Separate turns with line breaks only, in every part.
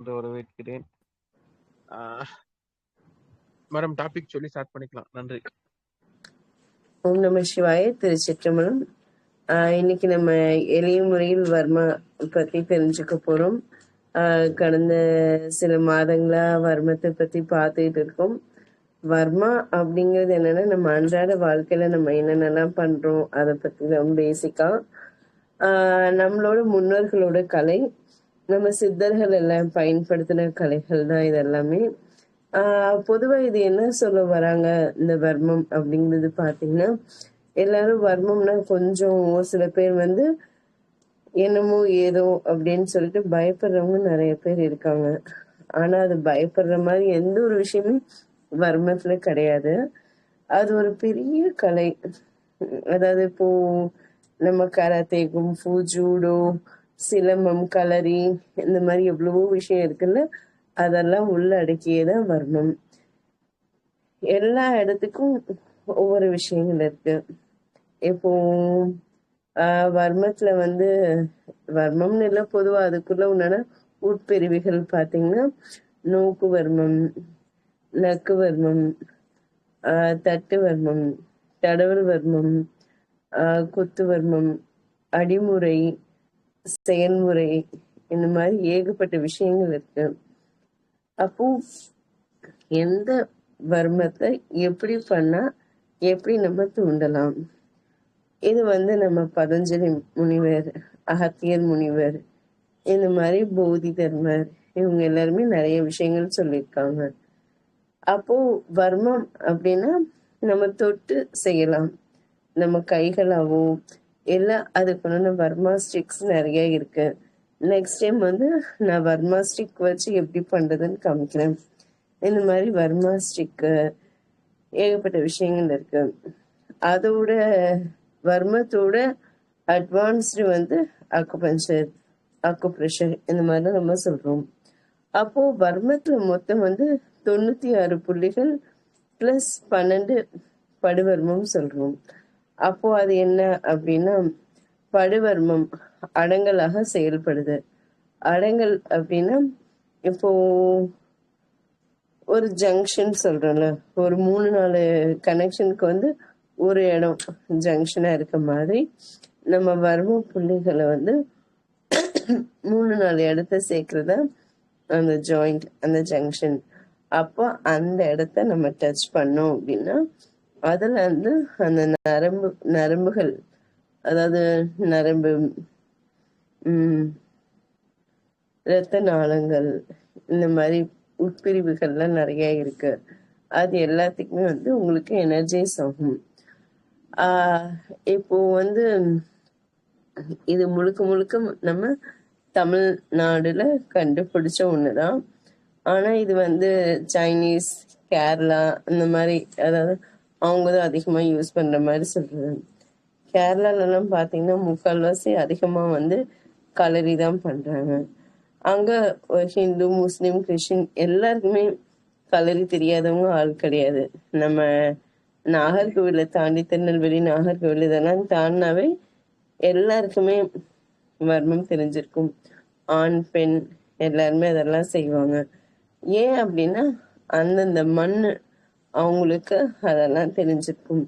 என்று வரவேற்கிறேன். Madam topic சொல்லி ஸ்டார்ட் பண்ணிக்கலாம். நன்றி.
ஓம் நம சிவாய திருச்சிற்றம்பலம் ஆஹ் இன்னைக்கு நம்ம எளிய முறையில் வர்மா பத்தி தெரிஞ்சுக்க போறோம் ஆஹ் கடந்த சில மாதங்களா வர்மத்தை பத்தி பார்த்துக்கிட்டு இருக்கோம் வர்மா அப்படிங்கிறது என்னன்னா நம்ம அன்றாட வாழ்க்கையில நம்ம என்னென்னலாம் பண்றோம் அதை பத்தி தான் பேசிக்கா ஆஹ் நம்மளோட முன்னோர்களோட கலை நம்ம சித்தர்கள் எல்லாம் பயன்படுத்தின கலைகள் தான் இது எல்லாமே ஆஹ் பொதுவா இது என்ன சொல்ல வராங்க இந்த வர்மம் அப்படிங்கிறது பாத்தீங்கன்னா எல்லாரும் வர்மம்னா கொஞ்சம் ஒரு சில பேர் வந்து என்னமோ ஏதோ அப்படின்னு சொல்லிட்டு பயப்படுறவங்க நிறைய பேர் இருக்காங்க. ஆனா அது பயப்படுற மாதிரி எந்த ஒரு விஷயமும் வர்மத்துல கிடையாது. அது ஒரு பெரிய கலை. அதாவது இப்போ நம்ம கராத்தே கும்ஃபு ஜூடோ சிலம்பம் கலரி இந்த மாதிரி எவ்வளவோ விஷயம் இருக்குல்ல அதெல்லாம் உள்ளடக்கியதான் வர்ணம். எல்லா இடத்துக்கும் ஒவ்வொரு விஷயங்கள் இருக்கு. இப்போ ஆஹ் வர்மத்துல வந்து வர்மம்னு இல்லை பொதுவா அதுக்குள்ள உண்டான உட்பிரிவுகள் பாத்தீங்கன்னா நோக்கு வர்மம் நக்கு வர்மம் ஆஹ் தட்டு வர்மம் தடவல் வர்மம் ஆஹ் குத்து வர்மம் அடிமுறை செயல்முறை இந்த மாதிரி ஏகப்பட்ட விஷயங்கள் இருக்கு. அப்போ எந்த வர்மத்தை எப்படி பண்ணா எப்படி நம்ம தூண்டலாம்? இது வந்து நம்ம பதஞ்சலி முனிவர் அகத்தியர் முனிவர் இந்த மாதிரி போதி தர்மர் இவங்க எல்லாருமே நிறைய விஷயங்கள் சொல்லியிருக்காங்க. அப்போ வர்மம் அப்படின்னா நம்ம தொட்டு செய்யலாம். நம்ம கைகளாவோ எல்லாம் அதுக்குன்னு வர்மா ஸ்டிக்ஸ் நிறைய இருக்கு. நெக்ஸ்ட் டைம் வந்து நான் வர்மா ஸ்டிக் வச்சு எப்படி பண்ணுறதுன்னு காமிக்கிறேன். இந்த மாதிரி வர்மா ஸ்டிக்கு ஏகப்பட்ட விஷயங்கள் இருக்கு. அதோட வர்மத்தோட அட்வான்ஸ்டு வந்து அக்குபஞ்சர் அக்குப்ரெஷர் இந்த மாதிரி நம்ம சொல்கிறோம் அப்போது வர்மத்தில் மொத்தம் வந்து தொண்ணூற்றி ஆறு புள்ளிகள் ப்ளஸ் பன்னெண்டு படுவர்மம் சொல்கிறோம் அப்போ அது என்ன அப்படின்னா படுவர்மம் அடங்கலாக செயல்படுது. அடங்கல் அப்படின்னா இப்போ ஒரு ஜங்ஷன் சொல்றோம்ல ஒரு மூணு நாலு கனெக்ஷனுக்கு வந்து ஒரு இடம் ஜங்ஷனா இருக்க மாதிரி நம்ம வர்ம புள்ளிகளை வந்து மூணு நாலு இடத்த சேர்க்கறதா அந்த ஜாயிண்ட் அந்த ஜங்ஷன் அப்போ அந்த இடத்த நம்ம டச் பண்ணோம் அப்படின்னா அதுல வந்து அந்த நரம்பு நரம்புகள் அதாவது நரம்பு இரத்த நாளங்கள் இந்த மாதிரி உட்பிரிவுகள்லாம் நிறைய இருக்கு. அது எல்லாத்துக்குமே வந்து உங்களுக்கு எனர்ஜைஸ் ஆகும். ஆஹ் இப்போ வந்து இது முழுக்க முழுக்க நம்ம தமிழ்நாடுல கண்டுபிடிச்ச ஒண்ணுதான். ஆனா இது வந்து சைனீஸ் கேரளா இந்த மாதிரி அதாவது அவங்க தான் அதிகமா யூஸ் பண்ற மாதிரி சொல்றது கேரளால எல்லாம் பாத்தீங்கன்னா முக்கால்வாசி அதிகமா வந்து கலரி தான் பண்றாங்க. அங்க ஒரு ஹிந்து முஸ்லீம் கிறிஸ்டின் எல்லாருக்குமே கலரி தெரியாதவங்க ஆள் கிடையாது. நம்ம நாகர்கோவிலை தாண்டி திருநெல்வேலி நாகர்கோவில் இதெல்லாம் தாண்டினாவே எல்லாருக்குமே மர்மம் தெரிஞ்சிருக்கும். ஆண் பெண் எல்லாருமே அதெல்லாம் செய்வாங்க. ஏன் அப்படின்னா அந்தந்த மண் அவங்களுக்கு அதெல்லாம் தெரிஞ்சிருக்கும்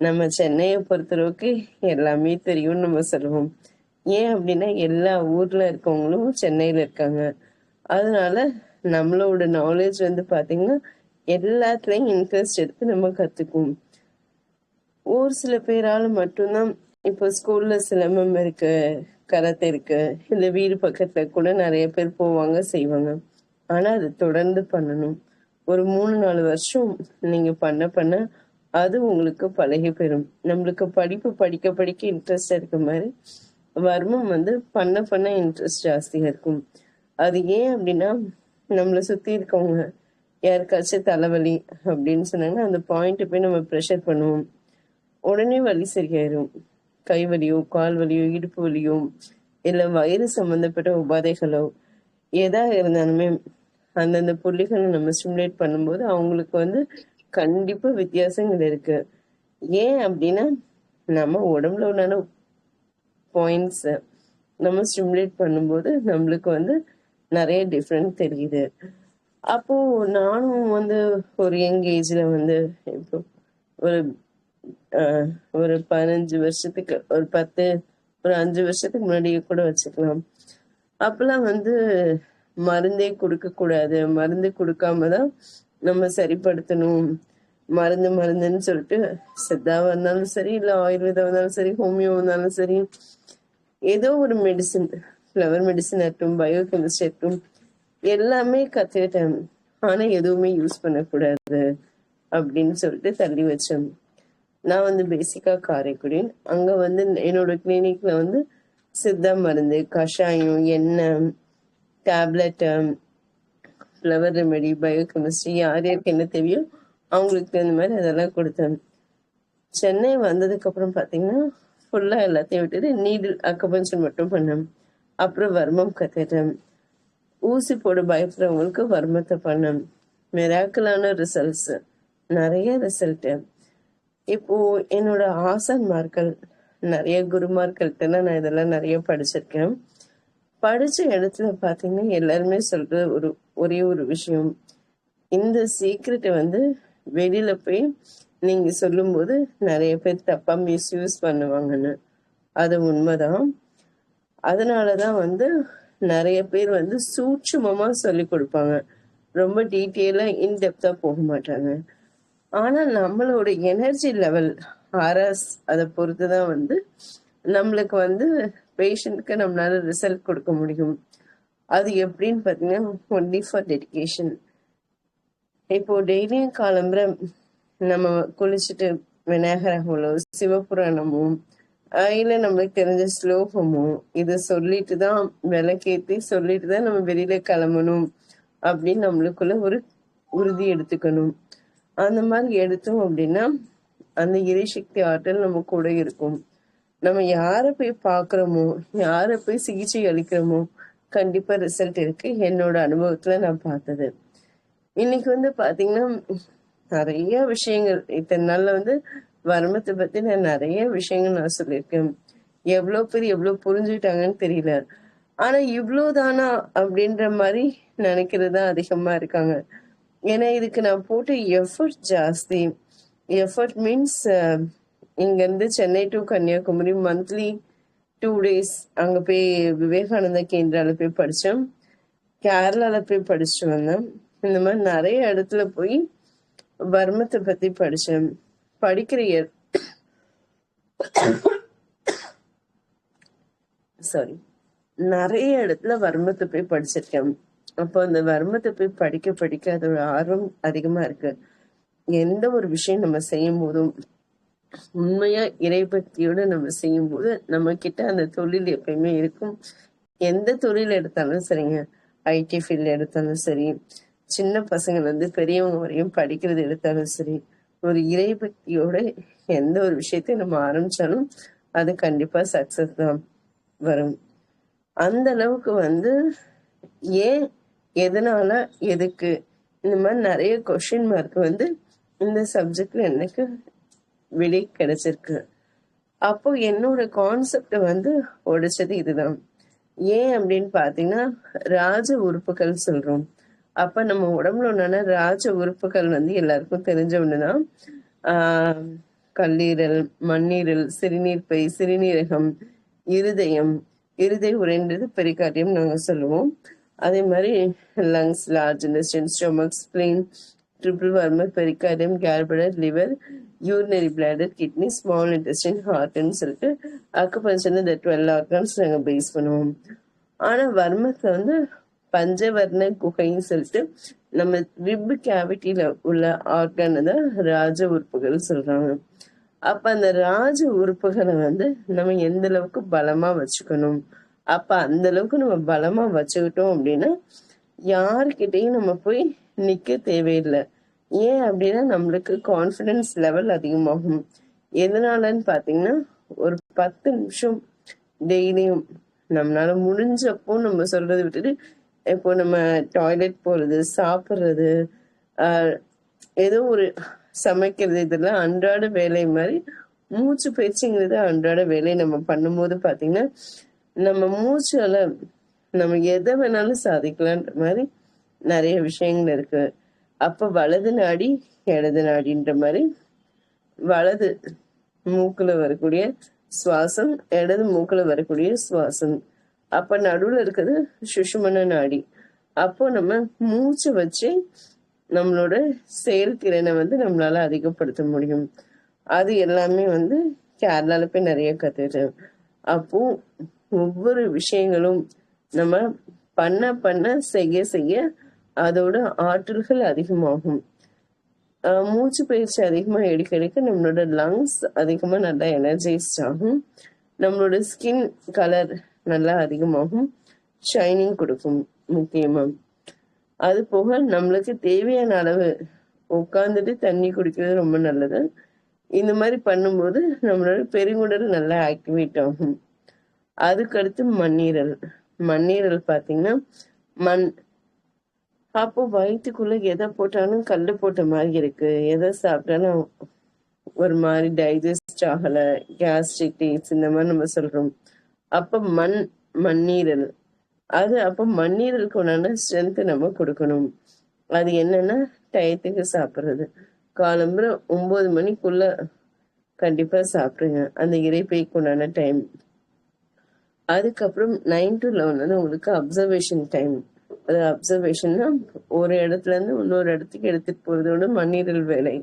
நம்ம சென்னையை பொறுத்தளவுக்கு எல்லாமே தெரியும்னு நம்ம சொல்லுவோம். ஏன் அப்படின்னா எல்லா ஊர்ல இருக்கவங்களும் சென்னையில இருக்காங்க. அதனால நம்மளோட நாலேஜ் வந்து பாத்தீங்கன்னா எல்லாத்துலயும் இன்ட்ரெஸ்ட் எடுத்து நம்ம கத்துக்குவோம் ஒரு சில பேரால மட்டும்தான் இப்போ ஸ்கூல்ல சிலம்பம் இருக்கு கராத்தே இருக்கு இந்த வீடு பக்கத்துல கூட நிறைய பேர் போவாங்க செய்வாங்க. ஆனா அது தொடர்ந்து பண்ணணும். ஒரு மூணு நாலு வருஷம் நீங்க பண்ண பண்ண அது உங்களுக்கு பழகி பெறும் நம்மளுக்கு படிப்பு படிக்க படிக்க இன்ட்ரெஸ்ட் இருக்க மாதிரி வர்மம் வந்து பண்ண பண்ண இன்ட்ரெஸ்ட் ஜாஸ்தியாக இருக்கும். அது ஏன் அப்படின்னா நம்மளை சுற்றி இருக்கவங்க யாருக்காச்சும் தலைவலி அப்படின்னு சொன்னாங்கன்னா அந்த பாயிண்ட்டை போய் நம்ம ப்ரெஷர் பண்ணுவோம். உடனே வலி சரியாயிரும். கை வலியோ கால் வலியோ இடுப்பு வலியோ இல்லை வயிறு சம்மந்தப்பட்ட உபாதைகளோ எதாக இருந்தாலுமே அந்தந்த புள்ளிகளை நம்ம ஸ்டிமுலேட் பண்ணும்போது அவங்களுக்கு வந்து கண்டிப்பா வித்தியாசங்கள் இருக்கு. ஏன் அப்படின்னா நம்ம உடம்புல உண்டான பாயிண்ட்ஸ் நம்ம ஸ்டிமுலேட் பண்ணும்போது நம்மளுக்கு வந்து நிறைய டிஃப்ரெண்ட் தெரியுது. அப்போ நானும் வந்து ஒரு யங் ஏஜ்ல வந்து இப்போ ஒரு ஒரு பதினஞ்சு வருஷத்துக்கு ஒரு பத்து ஒரு அஞ்சு வருஷத்துக்கு முன்னாடியே கூட வச்சுக்கலாம். அப்பெல்லாம் வந்து மருந்தே கொடுக்க கூடாது. மருந்து கொடுக்காம தான் நம்ம சரிப்படுத்தணும். மருந்து மருந்துன்னு சொல்லிட்டு சித்தாவா இருந்தாலும் சரி இல்ல ஆயுர்வேதம் இருந்தாலும் சரி ஹோமியோ இருந்தாலும் சரி ஏதோ ஒரு மெடிசன் ஃப்ளவர் மெடிசன் ஆகட்டும் பயோ கெமிஸ்ட்ரி ஆகட்டும் எல்லாமே கத்துக்கிட்டேன். ஆனா எதுவுமே யூஸ் பண்ணக்கூடாது அப்படின்னு சொல்லிட்டு தள்ளி வச்சேன். நான் வந்து பேசிக்கா காரைக்குடி அங்க வந்து என்னோட கிளினிக்ல வந்து சித்தா மருந்து கஷாயம் எண்ணெய் tablet flower remedy biochemistry யார் யாருக்கு என்ன தேவையோ அவங்களுக்கு தகுந்த மாதிரி அதெல்லாம் கொடுத்தேன். சென்னை வந்ததுக்கப்புறம் பார்த்தீங்கன்னா ஃபுல்லாக எல்லாத்தையும் விட்டுட்டு நீடில் அக்கபஞ்சன் மட்டும் பண்ணேன். அப்புறம் வர்மம் கத்துட்டேன் ஊசி போட பயப்படுறவங்களுக்கு வர்மத்தை பண்ணேன். மெராக்கலான ரிசல்ட்ஸ் நிறைய ரிசல்ட்டு இப்போ என்னோட ஆசான்மார்கள் நிறைய குருமார்கள்ட்ட நான் இதெல்லாம் நிறைய படிச்சிருக்கேன். படிச்ச இடத்துல பாத்தீங்கன்னா எல்லாருமே சொல்ற ஒரு ஒரே ஒரு விஷயம். இந்த சீக்ரெட்டை வந்து வெளியில போய் நீங்க சொல்லும்போது நிறைய பேர் தப்பா மிஸ்யூஸ் பண்ணுவாங்கன்னு. அது உண்மைதான். அதனாலதான் வந்து நிறைய பேர் வந்து சூட்சுமமா சொல்லி கொடுப்பாங்க. ரொம்ப டீட்டெயிலா இன்டெப்தா போக மாட்டாங்க. ஆனா நம்மளோட எனர்ஜி லெவல் ஆர்எஸ் அதை பொறுத்து தான் வந்து நம்மளுக்கு வந்து பேஷண்ட்க்கு நம்மளால ரிசல்ட் கொடுக்க முடியும். அது எப்படின்னு பார்த்தீங்கன்னா ஒன்லி ஃபார் டெடிகேஷன் இப்போ டெய்லியும் காலம்புற நம்ம குளிச்சுட்டு விநாயகரங்களோ சிவபுராணமும் ஆஹ் நம்மளுக்கு தெரிஞ்ச ஸ்லோகமும் இதை சொல்லிட்டு தான் விளக்கேத்தி சொல்லிட்டு தான் நம்ம வெளியில கிளம்பணும் அப்படின்னு நம்மளுக்குள்ள ஒரு உறுதி எடுத்துக்கணும். அந்த மாதிரி எடுத்தோம் அப்படின்னா அந்த இறைசக்தி ஆற்றல் நம்ம கூட இருக்கும். நம்ம யாரை போய் பார்க்குறோமோ யாரை போய் சிகிச்சை அளிக்கிறோமோ கண்டிப்பா ரிசல்ட் இருக்கு. என்னோட அனுபவத்துல நான் பார்த்தது. இன்னைக்கு வந்து பாத்தீங்கன்னா நிறைய விஷயங்கள் இத்தனை நாள்ல வந்து வர்மத்தை பத்தி நான் நிறைய விஷயங்கள் நான் சொல்லியிருக்கேன். எவ்வளவு பேர் எவ்வளவு புரிஞ்சுக்கிட்டாங்கன்னு தெரியல. ஆனா இவ்வளவுதானா அப்படின்ற மாதிரி நினைக்கிறது தான் அதிகமா இருக்காங்க. ஏன்னா இதுக்கு நான் போட்ட எஃபர்ட் ஜாஸ்தி. எஃபர்ட் மீன்ஸ் இங்க இருந்து Chennai to Kanyakumari monthly two days அங்க போய் விவேகானந்தா கேந்திரால போய் படிச்சேன் கேரளால போய் படிச்சுட்டு வந்தேன் இந்த மாதிரி நிறைய இடத்துல போய் வர்மத்தை பத்தி படிச்சேன் படிக்கிற சாரி நிறைய இடத்துல வர்மத்தை போய் படிச்சிருக்கேன். அப்போ அந்த வர்மத்தை போய் படிக்க படிக்க அதோட ஆர்வம் அதிகமா இருக்கு. எந்த ஒரு விஷயம் நம்ம செய்யும் போதும் உண்மையா இறைபக்தியோட நம்ம செய்யும் போது நம்ம கிட்ட அந்த தொழில் எப்பயுமே இருக்கும். எந்த தொழில் எடுத்தாலும் சரிங்க. ஐடி ஃபீல்ட் எடுத்தாலும் சரி சின்ன பசங்கள்ல வந்து பெரியவங்க வரையும் படிக்கிறது எடுத்தாலும் சரி ஒரு இறைபக்தியோட எந்த ஒரு விஷயத்தையும் நம்ம ஆரம்பிச்சாலும் அது கண்டிப்பா சக்சஸ் தான் வரும். அந்த அளவுக்கு வந்து ஏன் எதனால எதுக்கு? இந்த மாதிரி நிறைய கொஷின் மார்க் வந்து இந்த சப்ஜெக்ட்ல எனக்கு விடை கிடைச்சிருக்கு. அப்போ என்னோட கான்செப்ட் வந்து உடைச்சது இதுதான். ஏன் அப்படின்னு பாத்தீங்கன்னா ராஜ உறுப்புகள் சொல்றோம். அப்ப நம்ம உடம்புல உண்டான ராஜ உறுப்புகள் வந்து எல்லாருக்கும் தெரிஞ்ச ஒண்ணுதான். ஆஹ் கல்லீரல் மண்ணீரல் சிறுநீர் பை சிறுநீரகம் இருதயம் இருதய உரைன்றது பெரிகார்டியம் நாங்க சொல்லுவோம். அதே மாதிரி lungs large intestine stomach spleen triple warmer pericardium gallbladder liver urinary bladder kidney small intestine ஹார்ட்னு சொல்லிட்டு அக்குபஞ்சர் இந்த டுவெல் ஆர்கன்ஸ் நாங்கள் பேஸ் பண்ணுவோம். ஆனால் வர்மத்தை வந்து பஞ்சவர்ண குகைன்னு சொல்லிட்டு நம்ம ரிப் கேவிட்டியில உள்ள ஆர்கன் தான் ராஜ உறுப்புகள் சொல்றாங்க. அப்ப அந்த ராஜ உறுப்புகளை வந்து நம்ம எந்த அளவுக்கு பலமா வச்சுக்கணும்? அப்ப அந்த அளவுக்கு நம்ம பலமா வச்சுக்கிட்டோம் அப்படின்னா யாருக்கிட்டையும் நம்ம போய் நிக்க தேவையில்லை. ஏன் அப்படின்னா நம்மளுக்கு கான்ஃபிடன்ஸ் லெவல் அதிகமாகும். எதனாலன்னு பாத்தீங்கன்னா ஒரு பத்து நிமிஷம் டெய்லியும் நம்மளால முடிஞ்சப்போ நம்ம சொல்றதை விட்டுட்டு இப்போ நம்ம டாய்லெட் போறது சாப்பிட்றது ஆஹ் ஏதோ ஒரு சமைக்கிறது இதெல்லாம் அன்றாட வேலை மாதிரி மூச்சு பயிற்சிங்கிறது அன்றாட வேலை. நம்ம பண்ணும்போது பாத்தீங்கன்னா நம்ம மூச்சால நம்ம எதை வேணாலும் சாதிக்கலான்ற மாதிரி நிறைய விஷயங்கள் இருக்கு. அப்ப வலது நாடி இடது நாடின்ற மாதிரி வலது மூக்குல வரக்கூடிய சுவாசம் இடது மூக்குல வரக்கூடிய சுவாசம். அப்ப நடுவுல இருக்கிறது சுஷுமன நாடி. அப்போ நம்ம மூச்சு வச்சு நம்மளோட செயல்திறனை வந்து நம்மளால அதிகப்படுத்த முடியும். அது எல்லாமே வந்து கேரளால போய் நிறைய கத்துக்கிட்டேன் அப்போ ஒவ்வொரு விஷயங்களும் நம்ம பண்ண பண்ண செய்ய செய்ய அதோட ஆற்றல்கள் அதிகமாகும். மூச்சு பயிற்சி அதிகமா எடுக்க எடுக்க நம்மளோட லங்ஸ் அதிகமா நல்லா எனர்ஜைஸ்ட் ஆகும். நம்மளோட ஸ்கின் கலர் நல்லா அதிகமாகும். ஷைனிங் கொடுக்கும் முக்கியமா. அது போக நம்மளுக்கு தேவையான அளவு உட்காந்துட்டு தண்ணி குடிக்கிறது ரொம்ப நல்லது. இந்த மாதிரி பண்ணும்போது நம்மளோட பெருங்குடல் நல்லா ஆக்டிவேட் ஆகும். அதுக்கடுத்து மண்ணீரல். மண்ணீரல் பார்த்தீங்கன்னா மண் அப்போ வயிற்றுக்குள்ள எதை போட்டாலும் கல் போட்ட மாதிரி இருக்கு. எதை சாப்பிட்டாலும் ஒரு மாதிரி டைஜஸ்ட் ஆகல. கேஸ்ட்ரிட்டிஸ் இந்த மாதிரி நம்ம சொல்றோம். அப்ப மண் மண்ணீரல். அது அப்போ மண்ணீரலுக்கு உண்டான ஸ்ட்ரென்த் நம்ம கொடுக்கணும். அது என்னன்னா டயத்துக்கு சாப்பிட்றது. காலம்புற ஒன்பது மணிக்குள்ள கண்டிப்பா சாப்பிடுங்க. அந்த இறைப்பைக்கு உண்டான டைம் அதுக்கப்புறம் நைன் டு லெவன் வந்து உங்களுக்கு அப்சர்வேஷன் டைம் அது அப்சர்வேஷன்னா ஒரு இடத்துல இருந்து இன்னொரு இடத்துக்கு எடுத்துட்டு போறதோட மண்ணீரல் வேலை.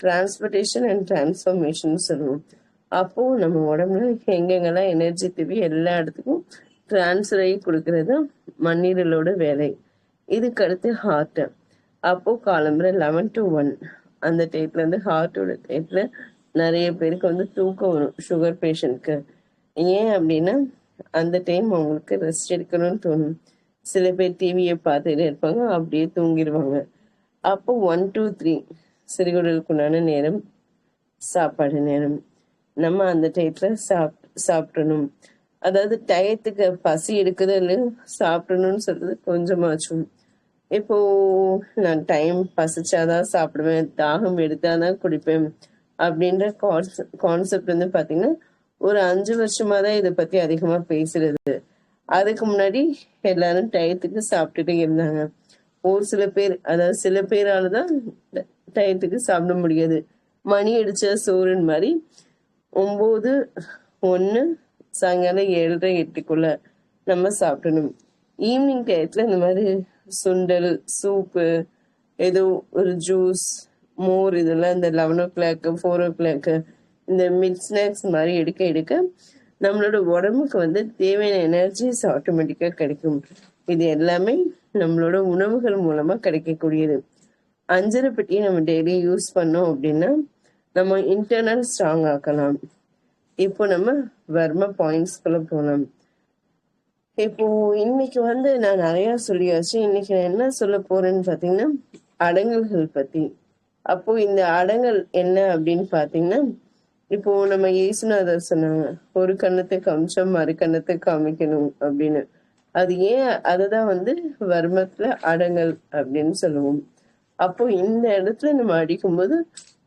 டிரான்ஸ்போர்டேஷன் அண்ட் டிரான்ஸ்ஃபர்மேஷன் சொல்லுவோம். அப்போ நம்ம உடம்புல எங்கெங்கெல்லாம் எனர்ஜி தேவை எல்லா இடத்துக்கும் டிரான்ஸ்ஃபர் ஆகி கொடுக்கறது மண்ணீரலோட வேலை. இதுக்கு அடுத்து ஹார்ட் அப்போ காலம்புற லெவன் டு ஒன் அந்த டேட்ல இருந்து ஹார்ட்டோட டேட்ல நிறைய பேருக்கு வந்து தூக்கம் வரும் சுகர் பேஷண்ட்க்கு ஏன் அப்படின்னா அந்த டைம் அவங்களுக்கு ரெஸ்ட் எடுக்கணும்னு தோணும். சில பேர் டிவியை பார்த்துட்டே இருப்பாங்க அப்படியே தூங்கிடுவாங்க. அப்போ ஒன் டூ த்ரீ சிறுகுடலுக்குண்டான நேரம் சாப்பாடு நேரம். நம்ம அந்த டயத்தில் சாப் சாப்பிடணும். அதாவது டயத்துக்கு பசி எடுக்குது இல்லை சாப்பிடணும்னு சொல்றது கொஞ்சமாச்சும். இப்போ நான் டைம் பசிச்சாதான் சாப்பிடுவேன் தாகம் எடுத்தாதான் குடிப்பேன் அப்படின்ற கான்செப்ட் வந்து பாத்தீங்கன்னா ஒரு அஞ்சு வருஷமா தான் இதை பத்தி அதிகமா பேசுறது. அதுக்கு முன்னாடி எல்லாரும் டயத்துக்கு சாப்பிட்டுட்டே இருந்தாங்க. ஒரு சில பேர் அதாவது சில பேரால தான் டயத்துக்கு சாப்பிட முடியாது. மணி அடிச்ச சோறுன்னு மாதிரி ஒம்பது ஒன்று சாயங்காலம் ஏழரை எட்டுக்குள்ள நம்ம சாப்பிடணும். ஈவினிங் டயத்தில் இந்த மாதிரி சுண்டல் சூப்பு ஏதோ ஒரு ஜூஸ் மோர் இதெல்லாம் இந்த eleven o'clock four o'clock இந்த மிட் ஸ்நாக்ஸ் மாதிரி எடுக்க எடுக்க நம்மளோட உடம்புக்கு வந்து தேவையான எனர்ஜிஸ் ஆட்டோமேட்டிக்காக கிடைக்கும். இது எல்லாமே நம்மளோட உணவுகள் மூலமா கிடைக்கக்கூடியது. அஞ்சரை பெட்டியை நம்ம டெய்லி யூஸ் பண்ணோம் அப்படின்னா நம்ம இன்டர்னல் ஸ்ட்ராங் ஆக்கலாம். இப்போ நம்ம வர்ம பாயிண்ட்ஸ்குள்ள போகலாம் இப்போ இன்னைக்கு வந்து நான் நிறைய சொல்லியாச்சு. இன்னைக்கு நான் என்ன சொல்ல போறேன்னு பாத்தீங்கன்னா அடங்கல்கள் பத்தி. அப்போ இந்த அடங்கல் என்ன அப்படின்னு பாத்தீங்கன்னா இப்போ நம்ம இயேசுநாதர் சொன்னாங்க ஒரு கண்ணத்தை காமிச்சா மறு கண்ணத்தை காமிக்கணும் அப்படின்னு. அது ஏன் அதுதான் வந்து வர்மத்துல அடங்கல் அப்படின்னு சொல்லுவோம். அப்போ இந்த இடத்துல நம்ம அடிக்கும்போது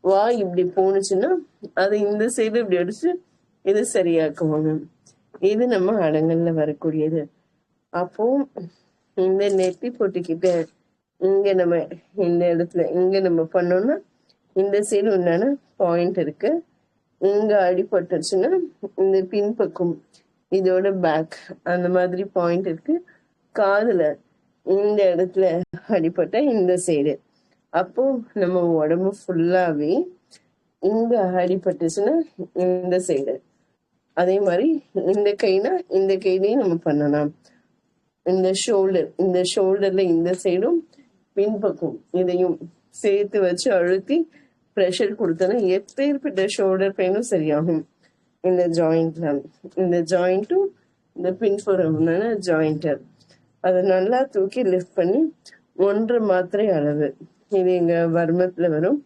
வா இப்படி போணுச்சுன்னா அதை இந்த சைடு இப்படி அடிச்சு இது சரியாக்குவாங்க. இது நம்ம அடங்கல்ல வரக்கூடியது. அப்போ இந்த நெத்தி போட்டுக்கிட்ட இங்க நம்ம இந்த இடத்துல இங்க நம்ம பண்ணோம்னா இந்த சைடு உண்டான பாயிண்ட் இருக்கு. இங்க அடிபட்டுருச்சுன்னா இந்த பின்பக்கம் இதோட பேக் அந்த மாதிரி பாயிண்ட் இருக்கு. காதுல இந்த இடத்துல அடிபட்ட இந்த சைடு அப்போ நம்ம உடம்பு ஃபுல்லாவே இங்க அடிபட்டுச்சுன்னா இந்த சைடு அதே மாதிரி இந்த கைனா இந்த கையிலையும் நம்ம பண்ணலாம். இந்த ஷோல்டர் இந்த ஷோல்டர்ல இந்த சைடும் பின்பக்கம் இதையும் சேர்த்து வச்சு அழுத்தி ப்ரெஷர் கொடுத்தோன்னா எப்பேற்பட்ட ஷோல்டர் பெயினும் சரியாகும். இந்த ஜாயிண்ட்ல இந்த ஜாயிண்ட்டும் இந்த பின்புறம்னா ஜாயிண்டர் அதை நல்லா தூக்கி லிஃப்ட் பண்ணி ஒன்றரை மாத்திரை அளவு. இது எங்க வர்மத்துல வரும்.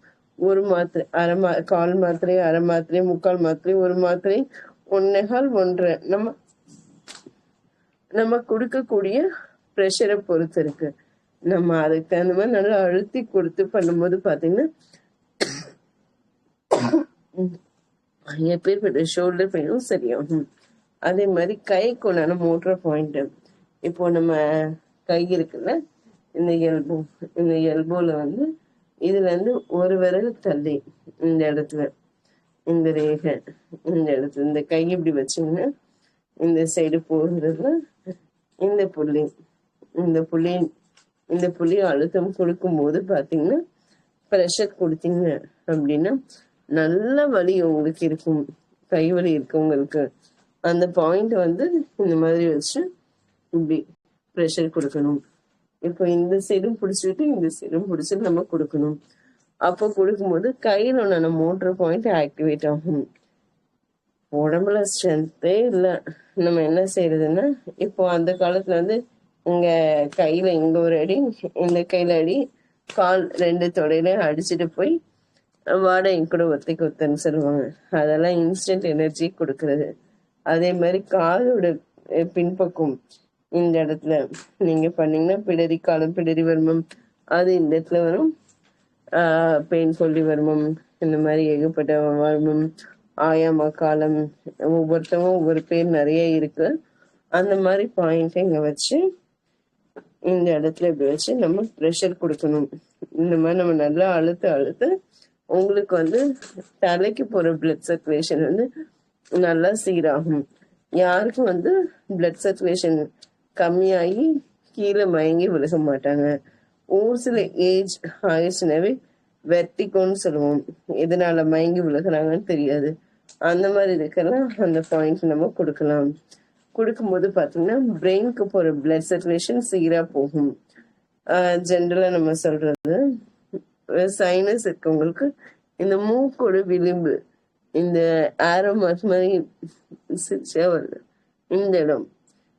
ஒரு மாத்திரை அரை மா கால் மாத்திரை அரை மாத்திரை முக்கால் மாத்திரை ஒரு மாத்திரை ஒன்னேகால் ஒன்றரை நம்ம நம்ம கொடுக்கக்கூடிய ப்ரெஷரை பொறுத்து இருக்கு. நம்ம அதுக்கு தகுந்த மாதிரி நல்லா அழுத்தி கொடுத்து பண்ணும்போது பாத்தீங்கன்னா எப்பேற்பட்ட ஷோல்டர் பெயினும் சரியாகும் அதே மாதிரி கைக்கு உண்டான மோட்டர் பாயிண்ட் இப்போ நம்ம கை இருக்குல்ல இந்த எல்போ இந்த எல்போல வந்து இதுல இருந்து ஒரு விரல் தள்ளி இந்த இடத்துல இந்த ரேகை இந்த இடத்துல இந்த கை இப்படி வச்சீங்கன்னா இந்த சைடு போகிறது இந்த புள்ளி இந்த புள்ளி இந்த புள்ளி அழுத்தம் கொடுக்கும்போது பார்த்தீங்கன்னா ப்ரெஷர் கொடுத்தீங்க அப்படின்னா நல்ல வலி உங்களுக்கு இருக்கும். கை வலி இருக்கவங்களுக்கு. அந்த பாயிண்ட் வந்து இந்த மாதிரி வச்சு இப்படி ப்ரெஷர் கொடுக்கணும். இப்போ இந்த சைடும் பிடிச்சிட்டு இந்த சைடும் பிடிச்சிட்டு நம்ம கொடுக்கணும். அப்போ கொடுக்கும்போது கையில் உண்டான மோட்டர் பாயிண்ட் ஆக்டிவேட் ஆகும். உடம்புல ஸ்ட்ரென்த்தே இல்லை. நம்ம என்ன செய்யறதுன்னா இப்போ அந்த காலத்துல வந்து இங்க கையில இங்க ஒரு அடி இந்த கையில அடி கால் ரெண்டு தொடையில அடிச்சுட்டு போய் வாடகை கூட ஒத்தி கொத்தன்னு சொல்லுவாங்க. அதெல்லாம் இன்ஸ்டன்ட் எனர்ஜி கொடுக்கறது. அதே மாதிரி காலோட பின்பக்கம் இந்த இடத்துல நீங்க பண்ணீங்கன்னா பிடரி காலம் பிடரி வர்மம் அது இந்த இடத்துல வரும். பெயின் சொல்லி வர்மம் இந்த மாதிரி ஏகப்பட்ட வர்மம் ஆயாமா காலம் ஒவ்வொருத்தவங்க ஒவ்வொரு பேர் நிறைய இருக்கு. அந்த மாதிரி பாயிண்ட் இங்க வச்சு இந்த இடத்துல இப்படி வச்சு நம்ம ப்ரெஷர் கொடுக்கணும். இந்த மாதிரி நம்ம நல்லா அழுத்த அழுத்த உங்களுக்கு வந்து தலைக்கு போற பிளட் சர்க்குலேஷன் வந்து நல்லா சீராகும். யாருக்கும் வந்து பிளட் சர்க்குலேஷன் கம்மியாகி கீழே மயங்கி விழுக மாட்டாங்க. ஒரு சில ஏஜ் ஆயிடுச்சுனாவே வெர்டிகோன்னு சொல்லுவோம். எதனால மயங்கி விழுகிறாங்கன்னு தெரியாது. அந்த மாதிரி இருக்கலாம் அந்த பாயிண்ட் நம்ம கொடுக்கலாம். கொடுக்கும்போது பார்த்தீங்கன்னா பிரெயினுக்கு போகிற பிளட் சர்க்குலேஷன் சீராக போகும். ஜென்ரலாக நம்ம சொல்றது சைனஸ் இருக்கவங்களுக்கு இந்த மூக்கோட விளிம்பு இந்த ஆரோ மார்க் மாதிரி சிரிச்சா வருது. இந்த இடம்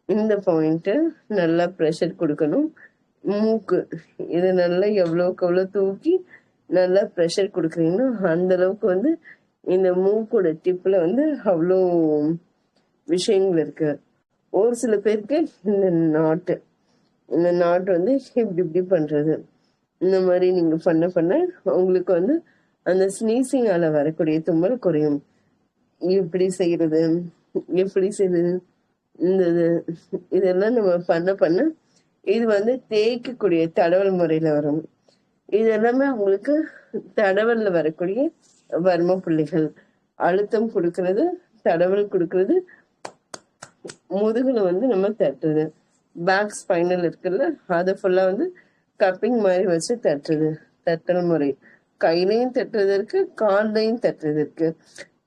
இந்த பாயிண்ட்டு நல்லா ப்ரெஷர் கொடுக்கணும். மூக்கு இது நல்லா எவ்வளோக்கு எவ்வளோ தூக்கி நல்லா ப்ரெஷர் கொடுக்குறீங்கன்னா அந்த அளவுக்கு வந்து இந்த மூக்கோட டிப்பில் வந்து அவ்வளோ விஷயங்கள் இருக்கு. ஒரு சில பேருக்கு இந்த நாட்டு இந்த நாட்டு வந்து இப்படி இப்படி பண்ணுறது இந்த மாதிரி நீங்க பண்ண பண்ண உங்களுக்கு வந்து அந்த ஸ்னீசிங்கால வரக்கூடிய தும்மல் குறையும். எப்படி செய்யறது? எப்படி செய்யறது இந்த இது இதெல்லாம் நம்ம பண்ண பண்ண இது வந்து தேய்க்கக்கூடிய தடவல் முறையில வரும். இது எல்லாமே உங்களுக்கு தடவல்ல வரக்கூடிய வர்ம புள்ளிகள். அழுத்தம் கொடுக்கறது தடவல் கொடுக்கறது முதுகுல வந்து நம்ம தட்டுறது. பேக் ஸ்பைனல் இருக்குல்ல அதை ஃபுல்லா வந்து கப்பிங் மாதிரி வச்சு தட்டுறது தட்டல் முறை. கையிலையும் தட்டுறது இருக்கு கால்லையும் தட்டுறது இருக்கு.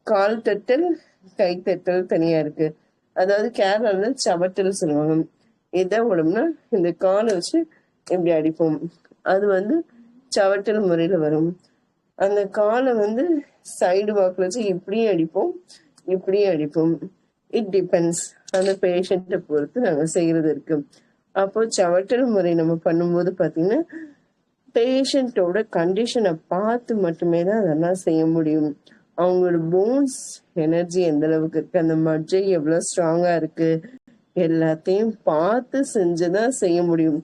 கால் தட்டல் கை தட்டல் தனியா இருக்கு. அதாவது கேரளால சவட்டல் சொல்லுவாங்க. இதான் உடம்புனா இந்த காலை வச்சு இப்படி அடிப்போம்? அது வந்து சவட்டல் முறையில வரும். அந்த காலை வந்து சைடு வாக்கில் வச்சு இப்படியும் அடிப்போம் இப்படியும் அடிப்போம். இட் டிபெண்ட்ஸ் அந்த பேஷண்ட்டை பொறுத்து நாங்கள் செய்யறது இருக்குது அப்போ சவட்டல் முறை நம்ம பண்ணும்போது பார்த்தீங்கன்னா பேஷண்ட்டோட கண்டிஷனை பார்த்து மட்டுமே தான் அதெல்லாம் செய்ய முடியும். அவங்களோட போன்ஸ் எனர்ஜி எந்த அளவுக்கு இருக்கு அந்த மஜ்ஜை எவ்வளோ ஸ்ட்ராங்கா இருக்கு எல்லாத்தையும் பார்த்து செஞ்சுதான் செய்ய முடியும்.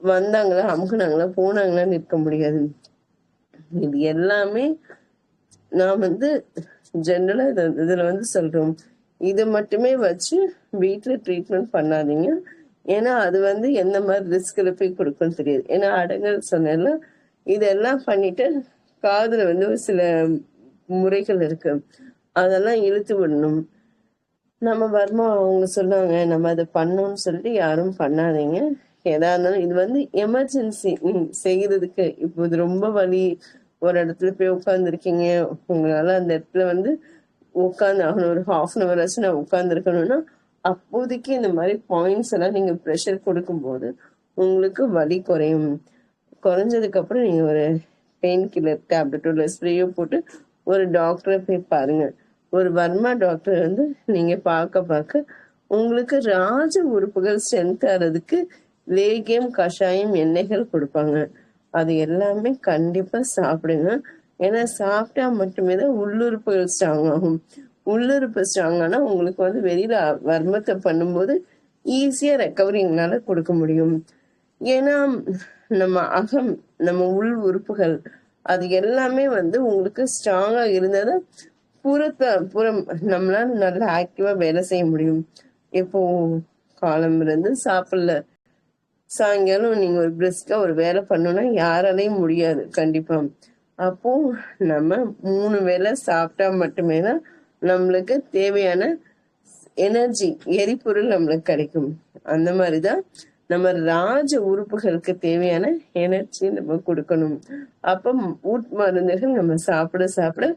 வந்தாங்களா அமுக்குனாங்களா போனாங்களான்னு நிற்க முடியாது. இது எல்லாமே நான் வந்து ஜென்ரலாக இத இதுல வந்து சொல்றோம். இதை மட்டுமே வச்சு வீட்டில் ட்ரீட்மெண்ட் பண்ணாதீங்க. ஏன்னா அது வந்து எந்த மாதிரி ரிஸ்கில் போய் கொடுக்கும்னு தெரியாது. ஏன்னா அடங்கல் சொன்னேன்னா இதெல்லாம் பண்ணிட்டு காதுல வந்து ஒரு சில முறைகள் இருக்கு. அதெல்லாம் இழுத்து விடணும். நம்ம வர்மா அவங்க சொன்னாங்க நம்ம அதை பண்ணோம்னு சொல்லிட்டு யாரும் பண்ணாதீங்க. எதா இருந்தாலும் இது வந்து எமர்ஜென்சி செய்யறதுக்கு இப்போ இது ரொம்ப வலி. ஒரு இடத்துல போய் உட்காந்துருக்கீங்க உங்களால அந்த இடத்துல வந்து உட்காந்து ஆகணும் ஒரு ஹாஃப் அன் அவர் ஆச்சு நான் உட்காந்துருக்கணும்னா அப்போதைக்கு இந்த மாதிரி பாயிண்ட்ஸ் எல்லாம் நீங்க ப்ரெஷர் கொடுக்கும்போது உங்களுக்கு வலி குறையும். குறைஞ்சதுக்கு அப்புறம் நீங்க ஒரு பெயின் கில்லர் டேப்லெட்டோ இல்லை ஸ்ப்ரேயோ போட்டு ஒரு டாக்டரை போய் பாருங்க. ஒரு வர்மா டாக்டர் வந்து நீங்க பார்க்க பார்க்க உங்களுக்கு ராஜ உறுப்புகள் ஸ்ட்ரென்த் ஆறதுக்கு லேகியம் கஷாயம் எண்ணெய்கள் கொடுப்பாங்க. அது எல்லாமே கண்டிப்பா சாப்பிடுங்க. ஏன்னா சாப்பிட்டா மட்டுமே தான் உள்ளுறுப்புகள் ஸ்ட்ராங் ஆகும். உள்ளிருப்பு ஸ்ட்ராங்கானா உங்களுக்கு வந்து வெளியில வர்மத்தை பண்ணும்போது ஈஸியா ரெக்கவரிங்னால கொடுக்க முடியும். ஏன்னா நம்ம அகம் நம்ம உள் உறுப்புகள் அது எல்லாமே வந்து உங்களுக்கு ஸ்ட்ராங்கா இருந்தாதான் புறத்தை புறம் நம்மளால நல்லா ஆக்டிவா வேலை செய்ய முடியும். இப்போ காலம் இருந்து சாப்பிடல. சாயங்காலம் நீங்க ஒரு பிரிஸ்கா ஒரு வேலை பண்ணணும்னா யாராலையும் முடியாது கண்டிப்பா. அப்போ நம்ம மூணு வேளை சாப்பிட்டா மட்டுமே தான் நம்மளுக்கு தேவையான எனர்ஜி எரிபொருள் நம்மளுக்கு கிடைக்கும். அந்த மாதிரிதான் நம்ம ராஜ உறுப்புகளுக்கு தேவையான எனர்ஜி நம்ம கொடுக்கணும். அப்ப ஊட் மருந்துகள் நம்ம சாப்பிட சாப்பிட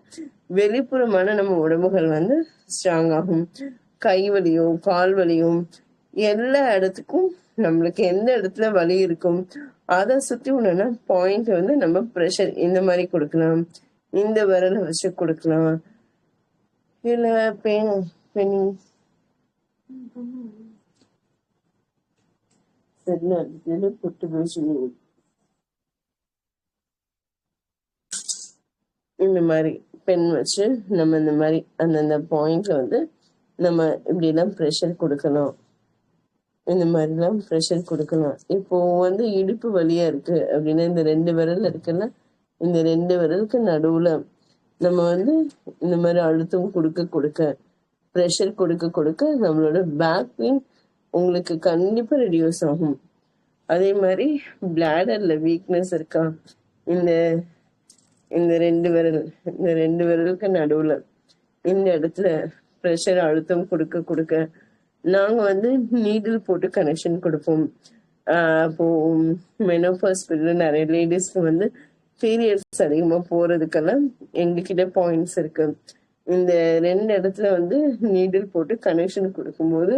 வெளிப்புறமான நம்ம உடம்புகள் வந்து ஸ்ட்ராங் ஆகும். கை வலியும் கால் வலியும் எல்லா இடத்துக்கும் நம்மளுக்கு எந்த இடத்துல வலி இருக்கும் அதை சுத்தி உடனே பாயிண்ட் வந்து நம்ம ப்ரெஷர் இந்த மாதிரி கொடுக்கலாம். இந்த விரலை வச்சு கொடுக்கலாம். இல்ல பெயின் புட்டு இந்த மாதிரி பென் வச்சு நம்ம இந்த மாதிரி அந்தந்த பாயிண்ட்ல வந்து நம்ம இப்படி எல்லாம் ப்ரெஷர் கொடுக்கணும். இந்த மாதிரிலாம் ப்ரெஷர் கொடுக்கலாம் இப்போ வந்து இடுப்பு வழியா இருக்கு அப்படின்னா இந்த ரெண்டு விரல் இருக்குல்ல இந்த ரெண்டு விரலுக்கு நடுவுல நம்ம வந்து இந்த மாதிரி அழுத்தம் கொடுக்க கொடுக்க ப்ரெஷர் கொடுக்க கொடுக்க நம்மளோட பேக் பெயின் உங்களுக்கு கண்டிப்பா ரெடியூஸ் ஆகும். அதே மாதிரி பிளாடரில் வீக்னஸ் இருக்கா? இந்த இந்த ரெண்டு விரல் இந்த ரெண்டு விரலுக்கு நடுவுல இந்த இடத்துல ப்ரெஷர் அழுத்தம் கொடுக்க கொடுக்க நாங்க வந்து நீடில் போட்டு கனெக்ஷன் கொடுப்போம். ஆஹ் அப்போ மெனோபாஸ் பீரியட்ல நிறைய லேடிஸ்க்கு வந்து பீரியட்ஸ் அதிகமா போறதுக்கெல்லாம் எங்ககிட்ட பாயிண்ட்ஸ் இருக்கு. இந்த ரெண்டு இடத்துல வந்து நீடில் போட்டு கனெக்ஷன் கொடுக்கும்போது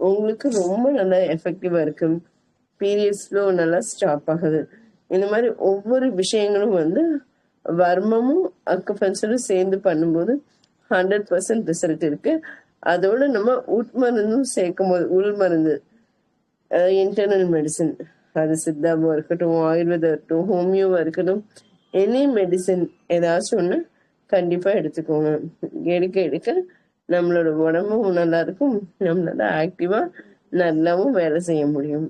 உங்களுக்கு ரொம்ப நல்லா எஃபெக்டிவா இருக்கு. பீரியட்ஸ் ஃப்ளோ நல்லா ஸ்டாப் ஆகுது. இந்த மாதிரி ஒவ்வொரு விஷயங்களும் வந்து வர்மமும் அக்குபஞ்சரும் சேர்ந்து பண்ணும்போது ஹண்ட்ரட் பர்சன்ட் ரிசல்ட் இருக்கு. அதோட நம்ம உட் மருந்தும் சேர்க்கும் போது உள் மருந்து இன்டர்னல் மெடிசன் அது சித்தாவா இருக்கட்டும் ஆயுர்வேதா இருக்கட்டும் ஹோமியோவா இருக்கட்டும் எனி மெடிசன் ஏதாச்சும் ஒன்று கண்டிப்பா எடுத்துக்கோங்க. எடுக்க எடுக்க நம்மளோட உடம்பும் நல்லா இருக்கும் நம்மளால ஆக்டிவா நல்லாவும் வேலை செய்ய முடியும்.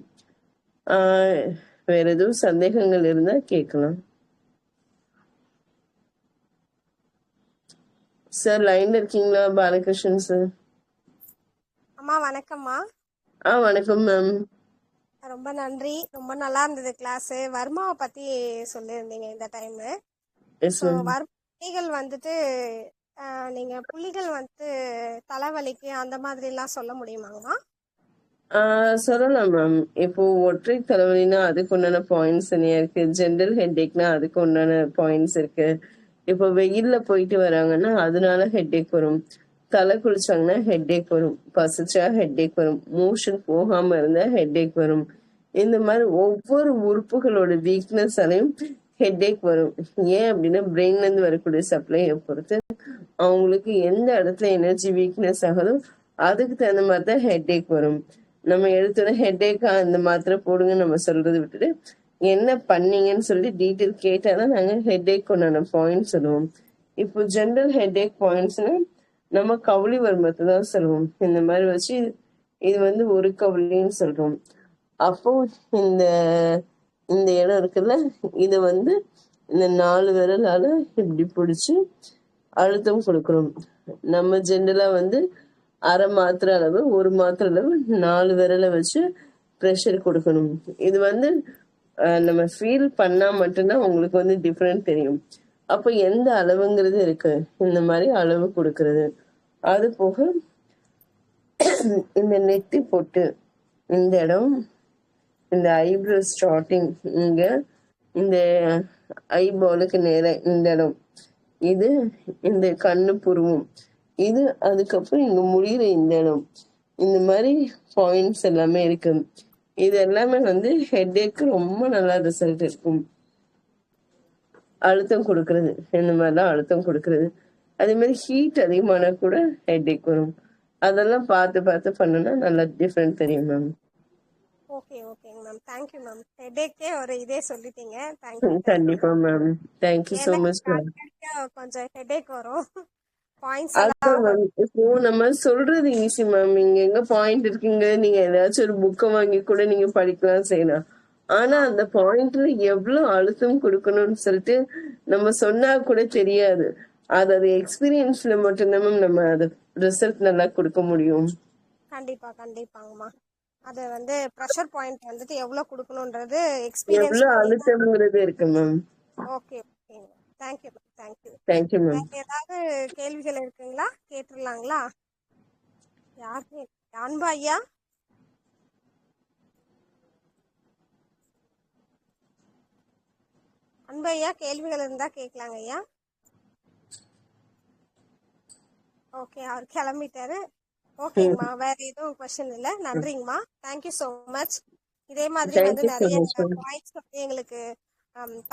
ஆஹ் வேற எதுவும் சந்தேகங்கள் இருந்தா கேட்கலாம். சார் லைன்ல இருக்கீங்களா பாலகிருஷ்ணன் சார்?
அம்மா வணக்கம்மா.
ஆ வணக்கம் மேம்
ரொம்ப நன்றி. ரொம்ப நல்லா இருந்தது கிளாஸ் வர்மாவை பத்தி சொல்லியிருந்தீங்க இந்த டைம் புள்ளிகள் வந்துட்டு நீங்க புள்ளிகள் வந்து தலைவலிக்கு அந்த மாதிரி எல்லாம் சொல்ல முடியுமாங்கம்மா
சொல்லலாம் மேம் இப்போ ஒற்றை தலைவலினா அதுக்கு உண்டான பாயிண்ட்ஸ் தனியா இருக்கு? ஜென்ரல் ஹெட்டேக்னா அதுக்கு உண்டான பாயிண்ட்ஸ் இருக்கு. இப்போ வெயில்ல போயிட்டு வராங்கன்னா அதனால ஹெட்டேக் வரும். தலை குளிச்சாங்கன்னா ஹெட்ஏக் வரும். பசிச்சா ஹெட்ஏக் வரும். மோஷன் போகாம இருந்தா ஹெட்ஏக் வரும். இந்த மாதிரி ஒவ்வொரு உறுப்புகளோட வீக்னஸாலையும் ஹெட்ஏக் வரும். ஏன் அப்படின்னா பிரெயின்ல இருந்து வரக்கூடிய சப்ளையை பொறுத்து அவங்களுக்கு எந்த இடத்துல எனர்ஜி வீக்னஸ் ஆகுதோ அதுக்கு தகுந்த மாதிரி தான் ஹெட்ஏக் வரும். நம்ம எடுத்தோட ஹெட்ஏக்கா அந்த மாத்திரை போடுங்க நம்ம சொல்றது விட்டுட்டு என்ன பண்ணீங்கன்னு சொல்லி டீட்டெயில் கேட்டாதான் நாங்க ஹெட்ஏக் கொண்டான பாயிண்ட் சொல்லுவோம். இப்போ ஜென்ரல் ஹெட்ஏக் பாயிண்ட்ஸ்னா நம்ம கவுளி வர்மத்தை தான் சொல்லுவோம் இந்த மாதிரி வச்சு இது வந்து ஒரு கவுளின்னு சொல்றோம். அப்போ இந்த இந்த இடம் இருக்குல்ல இதை வந்து இந்த நாலு விரலால இப்படி பிடிச்சி அழுத்தம் கொடுக்கணும் நம்ம ஜென்ரலா வந்து அரை மாத்திரை அளவு ஒரு மாத்திர அளவு நாலு விரலை வச்சு ப்ரெஷர் கொடுக்கணும். இது வந்து நம்ம ஃபீல் பண்ணா மட்டும்தான் உங்களுக்கு வந்து டிஃப்ரெண்ட் தெரியும். அப்போ எந்த அளவுங்கிறது இருக்கு. இந்த மாதிரி அளவு கொடுக்கறது. அது போக இந்த நெத்தி பொட்டு இந்த இடம் இந்த ஐப்ரோ ஸ்டார்டிங் இங்க இந்த ஐபாலுக்கு நேர இந்த இடம். இது இந்த கண்ணு புருவம். இது அதுக்கப்புறம் இங்க முடியிற இந்த இடம். இந்த மாதிரி பாயிண்ட்ஸ் எல்லாமே இருக்கு. இது எல்லாமே வந்து ஹெட்டேக்கு ரொம்ப நல்லா ரிசல்ட் இருக்கும். அழுத்தம் கொடுக்கறது. இந்த மாதிரிலாம் அழுத்தம் கொடுக்கறது. அதே மாதிரி ஹீட் அதிகமானா கூட ஹெட்டேக் வரும். அதெல்லாம் பார்த்து பார்த்து பண்ணோம்னா நல்லா டிஃப்ரெண்ட் தெரியும் மேம்
ஓகே ஓகேங்க மேம் தேங்க்யூ மேம் ஹெடேக்கே ஒரு இதே சொல்லிட்டீங்க. தேங்க்யூ
கண்டிப்பா ma'am thank you so much ma'am
கொஞ்சம் ஹெடேக் வரும்.
இப்போ நம்ம சொல்றது ஈஸி மேம் இங்க எங்க பாயிண்ட் இருக்குங்க நீங்க ஏதாச்சும் ஒரு புக்கை வாங்கி கூட நீங்க படிக்கலாம் செய்யலாம். ஆனா அந்த பாயிண்ட்ல எவ்வளவு அழுத்தம் கொடுக்கணும்னு சொல்லிட்டு நம்ம சொன்னா கூட தெரியாது. அது அது எக்ஸ்பீரியன்ஸ்ல மட்டும்தான் மேம் நம்ம அது ரிசல்ட் நல்லா கொடுக்க முடியும்.
கண்டிப்பா கண்டிப்பாங்கம்மா. அது வந்து ப்ரெஷர் பாயிண்ட் வந்துட்டு எவ்வளவு கொடுக்கணுன்றது எக்ஸ்பீரியன்ஸ்
எவ்வளவு அழுத்தம்ங்கிறது இருக்கு மேம்
ஓகே ஓகேங்க thank you ma'am thank you
thank you ma'am
வேற ஏதாவது கேள்விகள் இருக்குங்களா? கேட்டுடலாங்களா யாரு அன்பு ஐயா? அன்பு ஐயா கேள்விகள் இருந்தா கேட்கலாங்க ஐயா ஓகே அவர் கிளம்பிட்டாரு. ஓகேங்கம்மா வேற எதுவும் கொஸ்டின் இல்ல. நன்றிங்கம்மா. தேங்க்யூ so மச் இதே மாதிரி வந்து நிறைய. பாயிண்ட்ஸ் வந்து எங்களுக்கு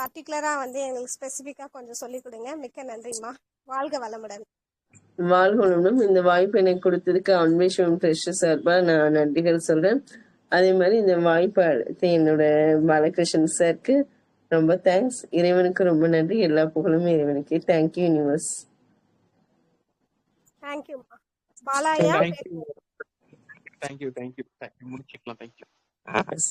பர்டிகுலரா வந்து எங்களுக்கு ஸ்பெசிஃபிக்கா கொஞ்சம் சொல்லி கொடுங்க. மிக்க நன்றிங்கம்மா. வாழ்க வளமுடன்.
வாழ்கணும் இந்த வாய்ப்பு எனக்கு கொடுத்ததுக்கு அன்வேஷம் ட்ரெஷ் சார்பா நான் நன்றிகள் சொல்றேன். அதே மாதிரி இந்த வாய்ப்பு என்னோட பாலகிருஷ்ணன் சாருக்கு ரொம்ப தேங்க்ஸ் இறைவனுக்கு ரொம்ப நன்றி. எல்லா புகழும் இறைவனுக்கு. Thank you universe
thank you thank you thank you thank you முடிச்சுக்கலாம். Thank you
Yes.